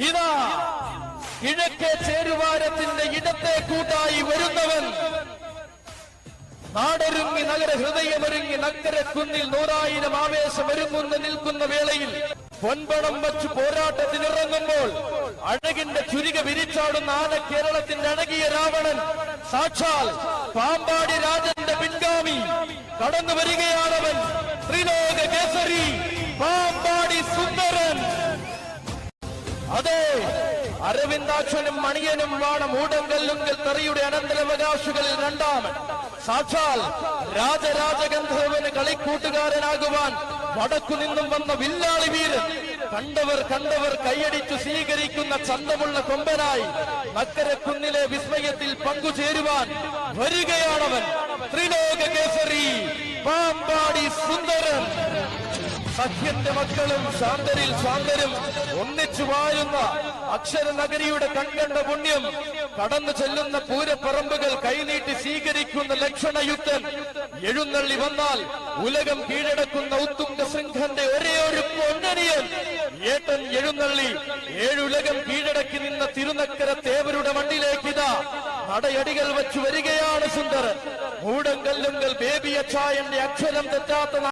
ഇതാ കിഴക്കേ ചേരുവാരത്തിന്റെ ഇടത്തെ കൂട്ടായി വരുന്നവൻ. നാടൊരുങ്ങി നഗര ഹൃദയമൊരുങ്ങി നഗരക്കുന്നിൽ നൂറായിരം ആവേശം ഒരുങ്ങുന്ന നിൽക്കുന്ന വേളയിൽ പൊൻപണം വച്ചു പോരാട്ടത്തിനിറങ്ങുമ്പോൾ അഴകിന്റെ ചുരിക വിരിച്ചാടുന്ന ആന കേരളത്തിന്റെ അഴകിയ രാവണൻ സാക്ഷാൽ പാമ്പാടി രാജന്റെ പിൻഗാമി. കടന്നു വരികയാണവൻ ത്രിലോക കേസരി. അതെ അരവിന്ദാക്ഷനും മണിയനും വേണം മൂടങ്കല്ലുങ്കൽ തെറിയുടെ അനന്തരാവകാശികളിൽ രണ്ടാമൻ. സാക്ഷാൽ രാജരാജഗന്ധർവന് കളിക്കൂട്ടുകാരനാകുവാൻ വടക്കു നിന്നും വന്ന വില്ലാളി വീരൻ. കണ്ടവർ കണ്ടവർ കൈയടിച്ചു സ്വീകരിക്കുന്ന ചന്തമുള്ള കൊമ്പനായി നക്കരക്കുന്നിലെ വിസ്മയത്തിൽ പങ്കുചേരുവാൻ വരികയാണവൻ. ത്രിലോക കേസരി സഖ്യന്റെ മക്കളും ശാന്തരിൽ ശാന്തരും ഒന്നിച്ചു വാഴുന്ന അക്ഷരനഗരിയുടെ കൺകണ്ട പുണ്യം കടന്നു ചെല്ലുന്ന പൂരപ്പറമ്പുകൾ കൈനീട്ടി സ്വീകരിക്കുന്ന ലക്ഷണയുക്തൻ എഴുന്നള്ളി വന്നാൽ ഉലകം കീഴടക്കുന്ന ഉത്തുംഗ സിംഹന്റെ ഒരേ ഒരു പൊന്നണിയൻ. ഏട്ടൻ എഴുന്നള്ളി ഏഴുലകം കീഴടക്കി നിന്ന തിരുനക്കര തേവരുടെ മണ്ണിലേക്ക് ഇതാ നടയടികൾ വെച്ചു വരികയാണ് സുന്ദരൻ. മൂടങ്കല്ലുങ്കൽ ബേബി അക്ഷരം തെറ്റാത്ത